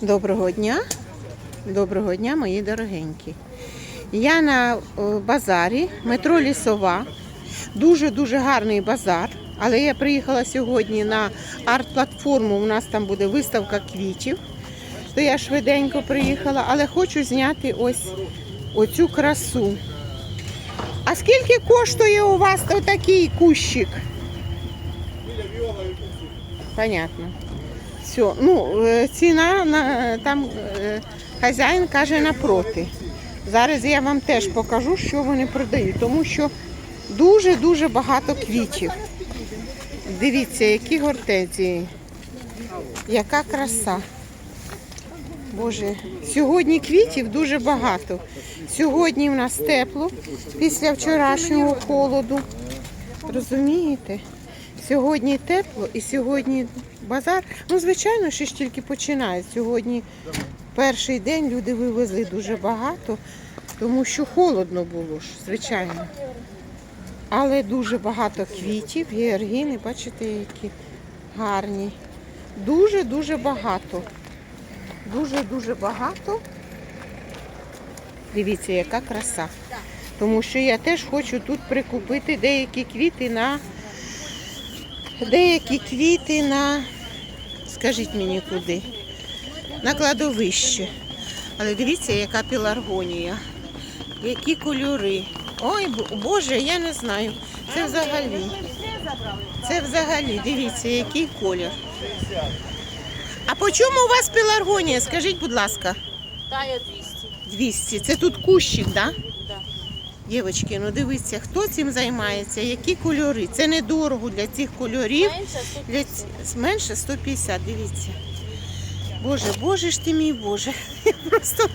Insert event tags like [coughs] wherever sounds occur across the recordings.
Доброго дня. Доброго дня, мої дорогенькі. Я на базарі, метро Лісова. Дуже-дуже гарний базар. Але я приїхала сьогодні на арт-платформу. У нас там буде виставка квітів. То я швиденько приїхала, але хочу зняти ось оцю красу. А скільки коштує у вас такий кущик? Понятно. Все, ну, е, ціна на там е, хазяїн каже напроти. Зараз я вам теж покажу, що вони продають, тому що дуже-дуже багато квітів. Дивіться, які гортензії, яка краса. Боже, сьогодні квітів дуже багато. Сьогодні в нас тепло після вчорашнього холоду. Розумієте? Сьогодні тепло і сьогодні базар. Ну, звичайно, що ж тільки починає. Сьогодні перший день люди вивезли дуже багато, тому що холодно було ж, звичайно. Але дуже багато квітів, георгіни, бачите, які гарні. Дуже-дуже багато. Дуже-дуже багато. Дивіться, яка краса. Тому що я теж хочу тут прикупити деякі квіти на деякі квіти на, скажіть мені куди, на кладовище. Але дивіться, яка піларгонія, які кольори. Ой, Боже, я не знаю. Це взагалі. Це взагалі, дивіться, який колір. А по чому у вас піларгонія? Скажіть, будь ласка. Тая 200. 200. Це тут кущик, так? Да? Да. Дівчатки, ну дивіться, хто цим займається, які кольори. Це недорого для цих кольорів. Менше 100. Для менше 150, дивіться. Боже, боже ж ти мій Боже. Просто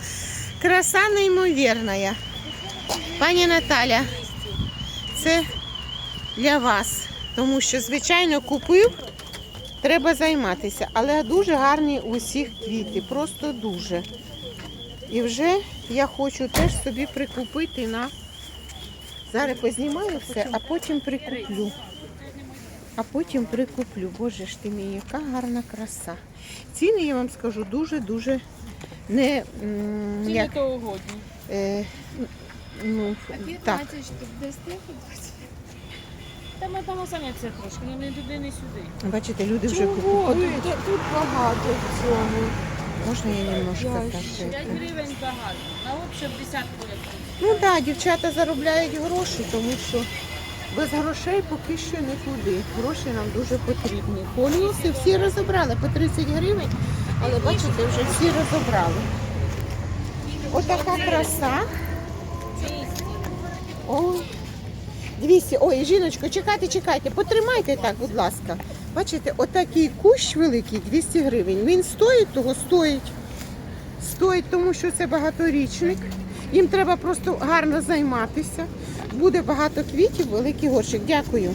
краса неймовірна. Пані Наталя, це для вас. Тому що, звичайно, купив, треба займатися. Але дуже гарні у всіх квіти, просто дуже. І вже я хочу теж собі прикупити на. Зараз познімаю все, а потім прикуплю. А потім прикуплю. Боже ж ти мій, яка гарна краса. Ціни, я вам скажу, дуже-дуже не м, Ціни як, то угодні. е, ну, так. Та ми там самі це трошки, ну не туди, не сюди. Бачите, люди вже купують. Тут багато в цьому. Можна я немножко Я так? 5 гривень багато. На общем 50 буде. Ну так, дівчата заробляють гроші, тому що без грошей поки що нікуди. Гроші нам дуже потрібні. Полюси всі розібрали по 30 гривень, але бачите, вже всі розібрали. Отака краса. Ой. 200. Ой, жіночко, чекайте, чекайте, потримайте так, будь ласка. Бачите, отакий кущ великий, 200 гривень. Він стоїть, того стоїть. Стоїть, тому що це багаторічник. Їм треба просто гарно займатися. Буде багато квітів, великий горщик. Дякую.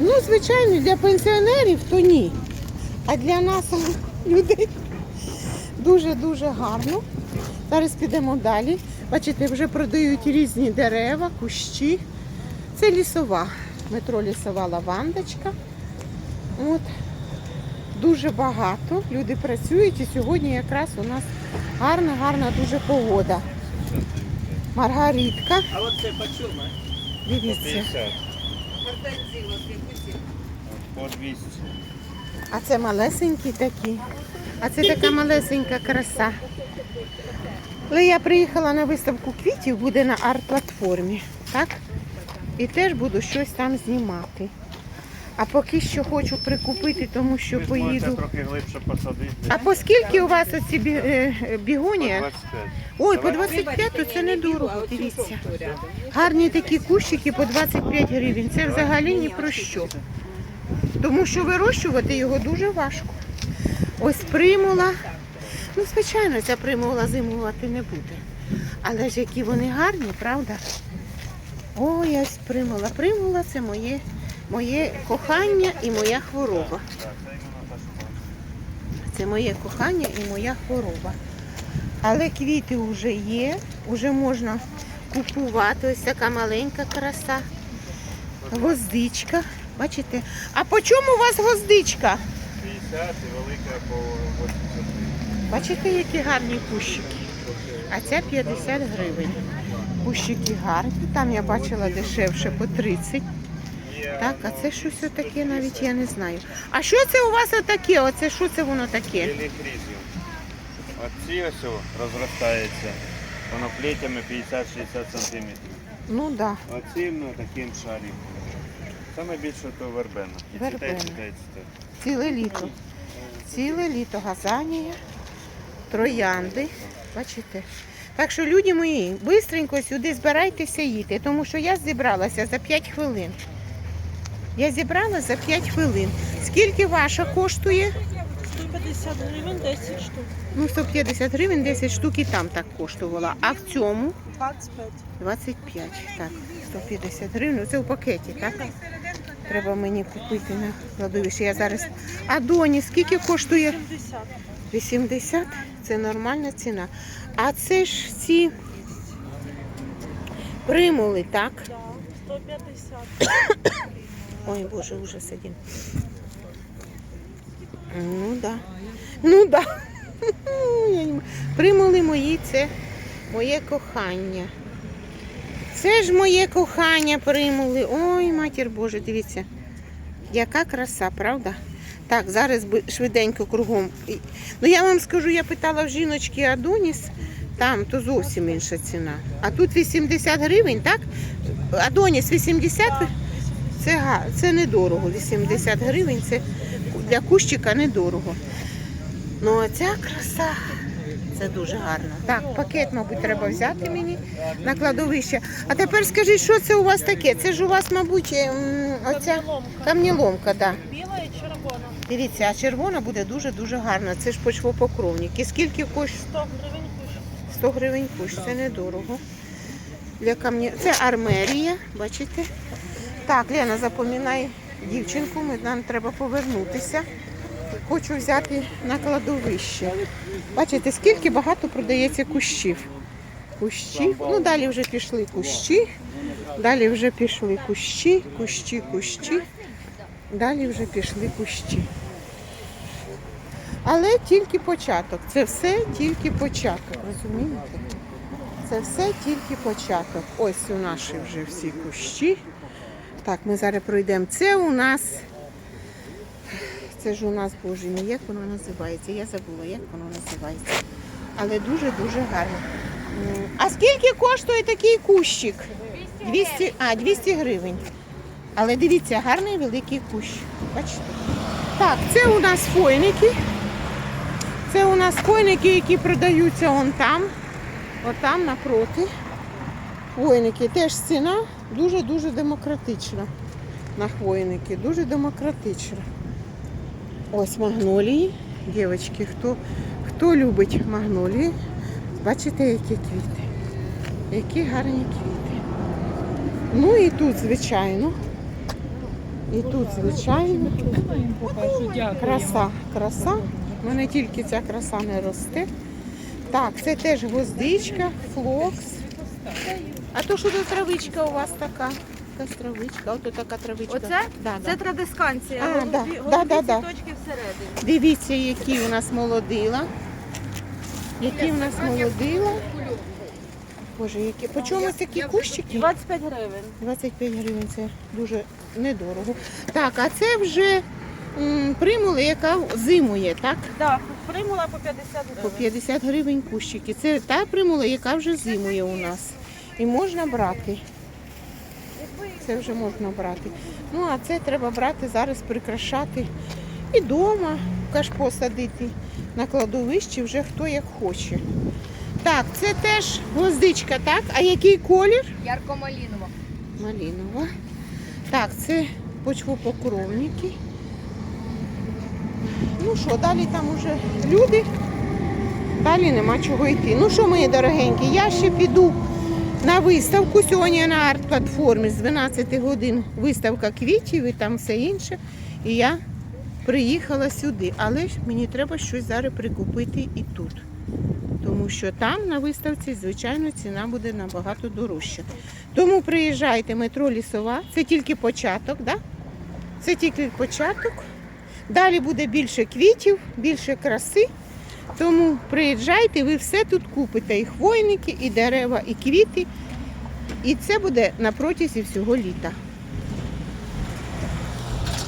Ну, звичайно, для пенсіонерів то ні. А для нас [laughs] людей дуже-дуже гарно. Зараз підемо далі. Бачите, вже продають різні дерева, кущі. Це лісова. Метро лісова лавандочка. От. Дуже багато. Люди працюють і сьогодні якраз у нас гарна, гарна дуже погода. Маргаритка. А от це по чому? Дивіться. 50. По 200. А це малесенькі такі. А це така малесенька краса. Але я приїхала на виставку квітів, буде на арт-платформі. Так? І теж буду щось там знімати. А поки що хочу прикупити, тому що Ви поїду. трохи глибше посадити. А по скільки у вас оці бі- е, е, бігонія? 25. Ой, по 25 то це недорого, дивіться. Гарні такі кущики по 25 гривень. Це взагалі ні про що. Тому що вирощувати його дуже важко. Ось примула. Ну, звичайно, ця примула зимувати не буде. Але ж які вони гарні, правда? Ой, ось примула. Примула це моє, моє кохання і моя хвороба. Це моє кохання і моя хвороба. Але квіти вже є, вже можна купувати. Ось така маленька краса. Гвоздичка. Бачите? А по чому у вас гвоздичка? 50 і велика по 83. Бачите, які гарні кущики. А ця 50 гривень. Кущики гарні. Там я бачила дешевше по 30. Так, а це щось отаке навіть я не знаю. А що це у вас отаке? Оце що це воно таке? Оці ось о, розростається. Воно плетями 50-60 см. Ну так. Да. Оці ну, таким шариком. Саме більше то вербена. І Вербена. цвіте, цвіте, цвіте. Ціле літо. Ціле літо газанія, троянди. Бачите? Так що, люди мої, бистренько сюди збирайтеся їти, тому що я зібралася за 5 хвилин. Я зібрала за 5 хвилин. Скільки ваша коштує? 150 гривень, 10 штук. Ну, 150 гривень, 10 штук і там так коштувала. А в цьому 25. 25. Так, 150 гривень. Ну, Це в пакеті, так? Треба мені купити на кладовище. Я зараз. А доні скільки коштує? 70. 80 це нормальна ціна. А це ж ці примули, так? Да. 150. [coughs] Ой, Боже, ужас один. Ну да. Ну да. [laughs] Примули мої це моє кохання. Це ж моє кохання примули. Ой, матір Боже, дивіться. Яка краса, правда? Так, зараз швиденько кругом. Ну я вам скажу, я питала в жіночки Адоніс, там то зовсім інша ціна. А тут 80 гривень, так? Адоніс 80? Це, це недорого. 80 гривень це для кущика недорого. Ну а ця краса, це дуже гарно. Так, пакет, мабуть, треба взяти мені на кладовище. А тепер скажіть, що це у вас таке? Це ж у вас, мабуть, ем, оця камніломка. Біла і червона. Дивіться, а червона буде дуже-дуже гарна. Це ж почвопокровник. І скільки коштує? 100 гривень куш. 100 гривень кущ, це недорого. Для камні... Це армерія, бачите? Так, Лена, запам'ятай дівчинку, нам треба повернутися. Хочу взяти на кладовище. Бачите, скільки багато продається кущів. Кущів. Ну, далі вже пішли кущі. Далі вже пішли кущі, кущі, кущі. Далі вже пішли кущі. Але тільки початок. Це все тільки початок, розумієте? Це все тільки початок. Ось у наші вже всі кущі. Так, ми зараз пройдемо. Це у нас. Це ж у нас, боже мій, як воно називається? Я забула, як воно називається. Але дуже-дуже гарно. А скільки коштує такий кущик? 200, а, 200 гривень. Але дивіться, гарний великий кущ. Бачите? Так, це у нас фойники. Це у нас хвойники, які продаються вон там, отам напроти. Хвойники теж ціна дуже-дуже демократична на хвойники. Дуже демократична. Ось магнолії. Дівчатки, хто, хто любить магнолії, бачите, які квіти. Які гарні квіти. Ну і тут, звичайно. І тут, звичайно. Краса, краса. У мене тільки ця краса не росте. Так, це теж гвоздичка, флокс. А то що за травичка у вас така? Якась травичка, ото така травичка. Оце? Да, Це да. традисканція. А, голубі, да, голубі да, да, да. цвіточки всередині. Дивіться, які у нас молодила. Які у нас молодила. Боже, які. По чому такі кущики? 25 гривень. 25 гривень це дуже недорого. Так, а це вже м, примула, яка зимує, так? Так, примула по 50 гривень. По 50 гривень кущики. Це та примула, яка вже зимує у нас. І можна брати. Це вже можна брати. Ну, а це треба брати зараз, прикрашати і вдома, кашпо садити на кладовищі вже хто як хоче. Так, це теж гвоздичка, так? А який колір? Ярко-малінова. Малінова. Так, це почвопокровники. Ну що, далі там уже люди. Далі нема чого йти. Ну що, мої дорогенькі, я ще піду на виставку. Сьогодні на арт-платформі з 12 годин виставка квітів і там все інше. І я приїхала сюди. Але мені треба щось зараз прикупити і тут. Тому що там на виставці, звичайно, ціна буде набагато дорожча. Тому приїжджайте, метро Лісова. Це тільки початок, да? Це тільки початок. Далі буде більше квітів, більше краси. Тому приїжджайте, ви все тут купите. І хвойники, і дерева, і квіти. І це буде на протязі всього літа.